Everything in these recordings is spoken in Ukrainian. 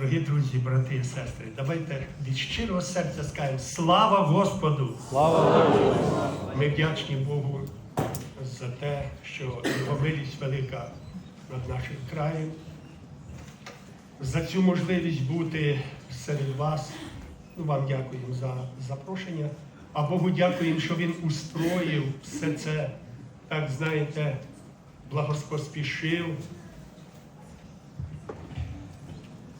Дорогі друзі, брати і сестри, давайте від щирого серця скажемо слава Господу! Слава Богу! Ми вдячні Богу за те, що його милість велика над нашим краєм, за цю можливість бути серед вас. Ну, вам дякуємо за запрошення. А Богу дякуємо, що Він устроїв все це, так знаєте, благоспоспішив.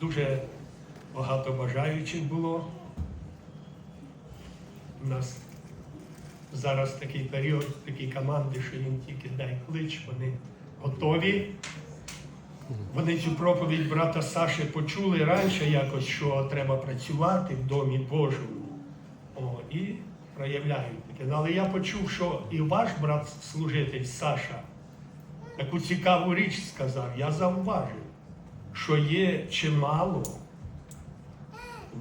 Дуже багато бажаючих було. У нас зараз такий період, такі команди, що їм тільки дай клич, вони готові. Вони цю проповідь брата Саші почули раніше якось, що треба працювати в домі Божому. О, і проявляють таке. Ну, Але я почув, що і ваш брат служитель Саша таку цікаву річ сказав. Я зауважив, що є чимало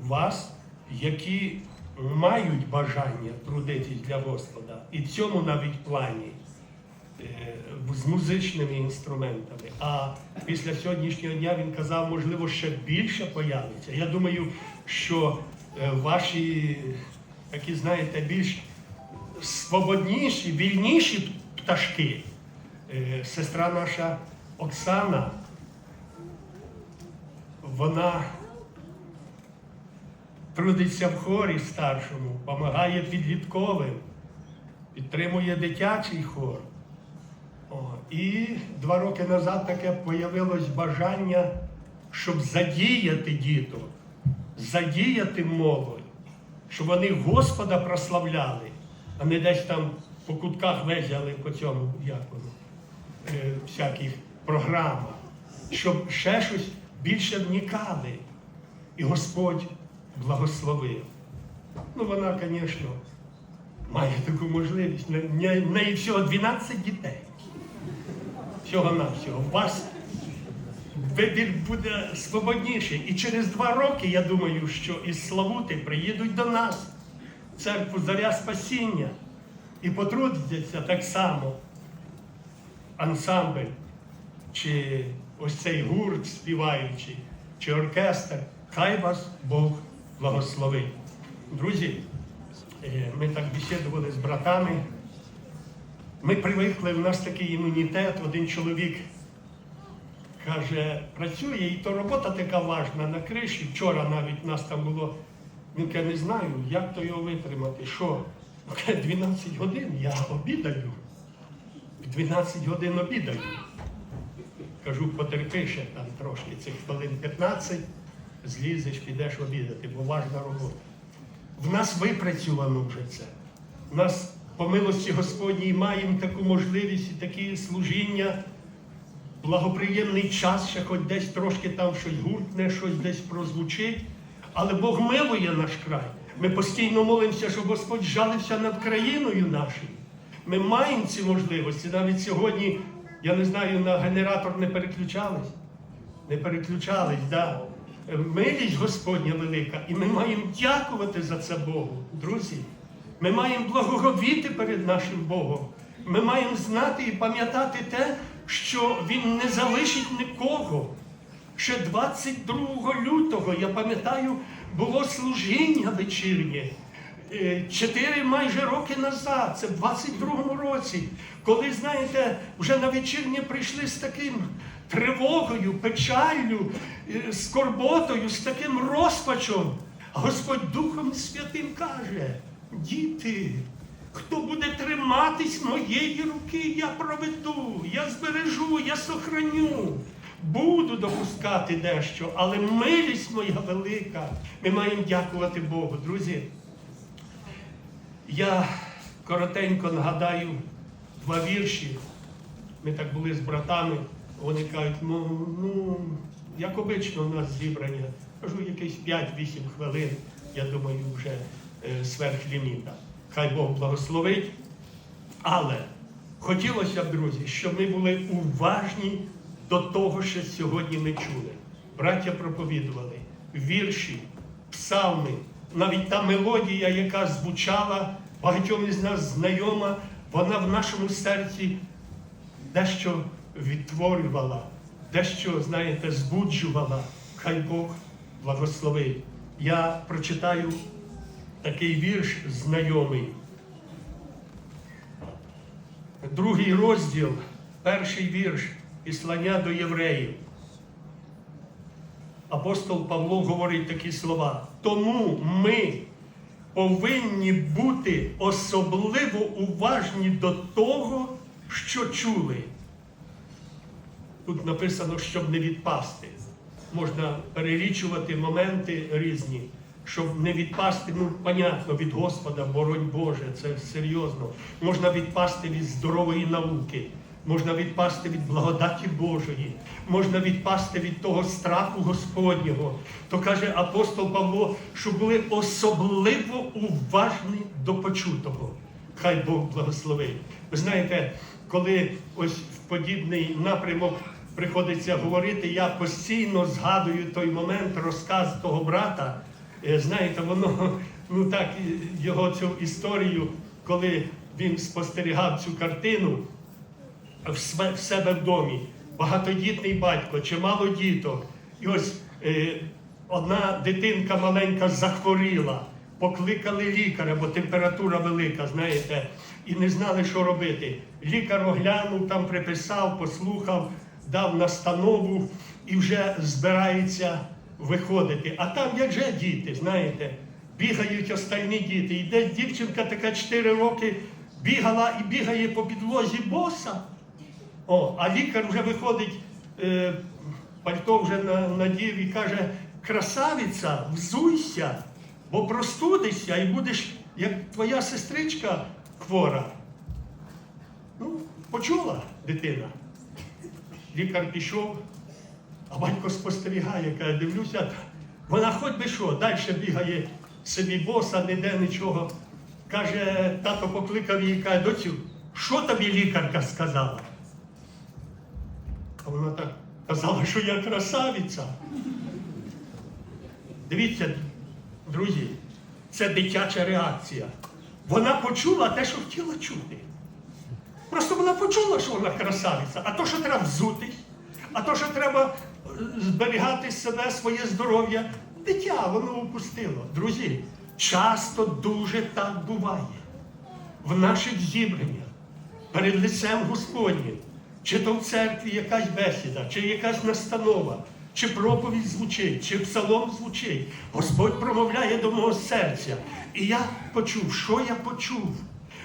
вас, які мають бажання трудитись для Господа, і в цьому навіть плані е, з музичними інструментами. А після сьогоднішнього дня він казав, можливо, ще більше появиться. Я думаю, що е, ваші такі, знаєте, більш свободніші, вільніші пташки, е, сестра наша Оксана, вона трудиться в хорі старшому, допомагає підлітковим, підтримує дитячий хор. О, і два роки назад таке появилось бажання, щоб задіяти діток, задіяти молодь, щоб вони Господа прославляли, а не десь там по кутках везяли по цьому, як воно, е, всяких програмах, щоб ще щось більше вникали. І Господь благословив. Ну, вона, звісно, має таку можливість. В неї- всього 12 дітей. Всього навсього. У вас вибір буде свободніший. І через два роки, я думаю, що із Славути приїдуть до нас, в церкву Заря Спасіння, і потрудяться так само ансамбль, чи ось цей гурт співаючий, чи оркестр. Хай вас Бог благословить. Друзі, е, ми так бесідували з братами. Ми привикли, в нас такий імунітет, один чоловік каже, працює, і то робота така важна на криші. Вчора навіть нас там було. Він каже, не знаю, як то його витримати. Що? Ну, каже, 12 годин я обідаю. 12 годин обідаю. Кажу, потерпи ще там трошки, цих хвилин 15, злізеш, підеш обідати, бо важна робота. В нас випрацювано вже це. В нас, по милості Господній, маємо таку можливість і такі служіння, благоприємний час, ще хоч десь трошки там щось гуртне, щось десь прозвучить. Але Бог милує наш край. Ми постійно молимося, щоб Господь жалився над країною нашою. Ми маємо ці можливості. Навіть сьогодні, я не знаю, на генератор не переключались. Не переключались, да. Милість Господня велика, і ми маємо дякувати за це Богу, друзі. Ми маємо благоговіти перед нашим Богом. Ми маємо знати і пам'ятати те, що Він не залишить нікого. Ще 22 лютого, я пам'ятаю, було служіння вечірнє. Е, Чотири майже роки назад, це в 22-му році, коли, знаєте, вже на вечірнє прийшли з таким тривогою, печаллю, е, скорботою, з таким розпачом. Господь Духом Святим каже: діти, хто буде триматись моєї руки, я проведу, я збережу, я сохраню. Буду допускати дещо, але милість моя велика. Ми маємо дякувати Богу, друзі. Я коротенько нагадаю два вірші. Ми так були з братами. Вони кажуть, ну, ну як обично у нас зібрання. Кажу, якесь 5-8 хвилин, я думаю, вже е, сверх ліміта. Хай Бог благословить. Але хотілося б, друзі, щоб ми були уважні до того, що сьогодні ми чули. Браття проповідували вірші, псалми, навіть та мелодія, яка звучала багатьом із нас знайома, вона в нашому серці дещо відтворювала, дещо, знаєте, збуджувала. Хай Бог благослови. Я прочитаю такий вірш знайомий. Другий розділ, перший вірш Післання до євреїв. Апостол Павло говорить такі слова. Тому ми повинні бути особливо уважні до того, що чули. Тут написано, щоб не відпасти. Можна перелічувати моменти різні, щоб не відпасти, ну, понятно, від Господа, боронь Боже, це серйозно. Можна відпасти від здорової науки, можна відпасти від благодаті Божої, можна відпасти від того страху Господнього. То каже апостол Павло, що були особливо уважні до почутого. Хай Бог благословить. Ви знаєте, коли ось в подібний напрямок приходиться говорити, я постійно згадую той момент розказ того брата. Е, Знаєте, воно ну так його цю історію, коли він спостерігав цю картину в себе, в домі, багатодітний батько, чимало діток. І ось е, одна дитинка маленька захворіла, покликали лікаря, бо температура велика, знаєте, і не знали, що робити. Лікар оглянув, там приписав, послухав, дав настанову і вже збирається виходити. А там як же діти, знаєте, бігають остальні діти. Йде дівчинка така 4 роки, бігала і бігає по підлозі боса. О, а лікар вже виходить, е, пальто вже на- надів і каже: красавиця, взуйся, бо простудишся і будеш, як твоя сестричка хвора. Ну, почула дитина. Лікар пішов, а батько спостерігає, каже, дивлюся, вона хоч би що, далі бігає собі боса, ніде нічого. Каже, тато покликав її, каже, доцю, що тобі лікарка сказала? А вона так казала, що я красавиця. Дивіться, друзі, це дитяча реакція. Вона почула те, що хотіла чути. Просто вона почула, що вона красавиця, а то, що треба взутись, а то, що треба е, зберігати себе, своє здоров'я, дитя воно упустило. Друзі, часто дуже так буває в наших зібраннях перед лицем Господнім, чи то в церкві якась бесіда, чи якась настанова, чи проповідь звучить, чи псалом звучить. Господь промовляє до мого серця. І я почув, що я почув.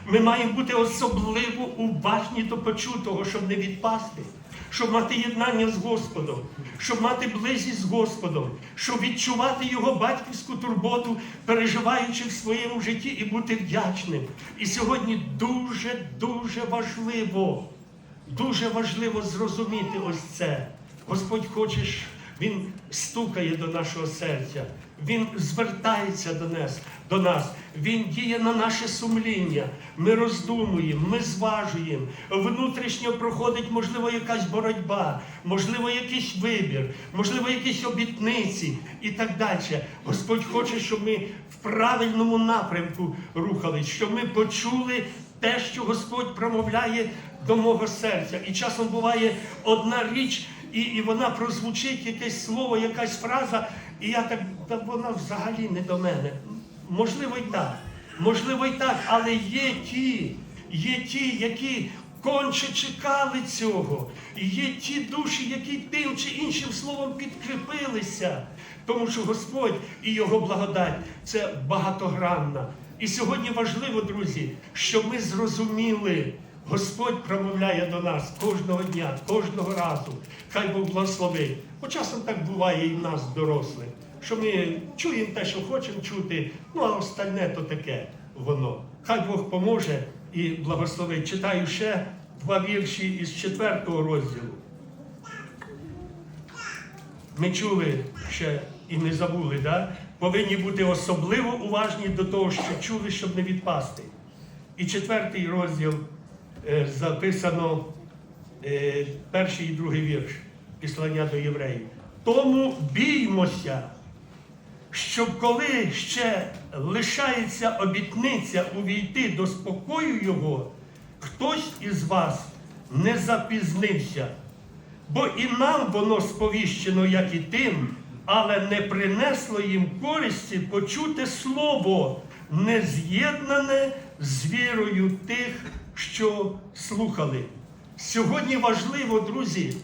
Ми маємо бути особливо уважні до почутого, щоб не відпасти, щоб мати єднання з Господом, щоб мати близькість з Господом, щоб відчувати Його батьківську турботу, переживаючи в своєму житті і бути вдячним. І сьогодні дуже, дуже важливо, дуже важливо зрозуміти ось це. Господь хоче, Він стукає до нашого серця, Він звертається до нас, до нас, Він діє на наше сумління. Ми роздумуємо, ми зважуємо. Внутрішньо проходить, можливо, якась боротьба, можливо, якийсь вибір, можливо, якісь обітниці і так далі. Господь хоче, щоб ми в правильному напрямку рухались, щоб ми почули те, що Господь промовляє до мого серця. І часом буває одна річ, і, і вона прозвучить якесь слово, якась фраза, і я так, та вона взагалі не до мене. Можливо, і так. Можливо, і так, але є ті, є ті, які конче чекали цього. Є ті душі, які тим чи іншим словом підкріпилися. Тому що Господь і Його благодать це багатогранна. І сьогодні важливо, друзі, щоб ми зрозуміли, Господь промовляє до нас кожного дня, кожного разу. Хай Бог благословить. Бо часом так буває і в нас, дорослих, що ми чуємо те, що хочемо чути, ну а остальне то таке воно. Хай Бог поможе і благословить. Читаю ще два вірші із четвертого розділу. Ми чули ще і не забули, да? Повинні бути особливо уважні до того, що чули, щоб не відпасти. І четвертий розділ е, записано е, перший і другий вірш післання до євреїв. Тому біймося, щоб коли ще лишається обітниця увійти до спокою Його, хтось із вас не запізнився. Бо і нам воно сповіщено, як і тим, але не принесло їм користі почути слово, не з'єднане з вірою тих, що слухали. Сьогодні важливо, друзі,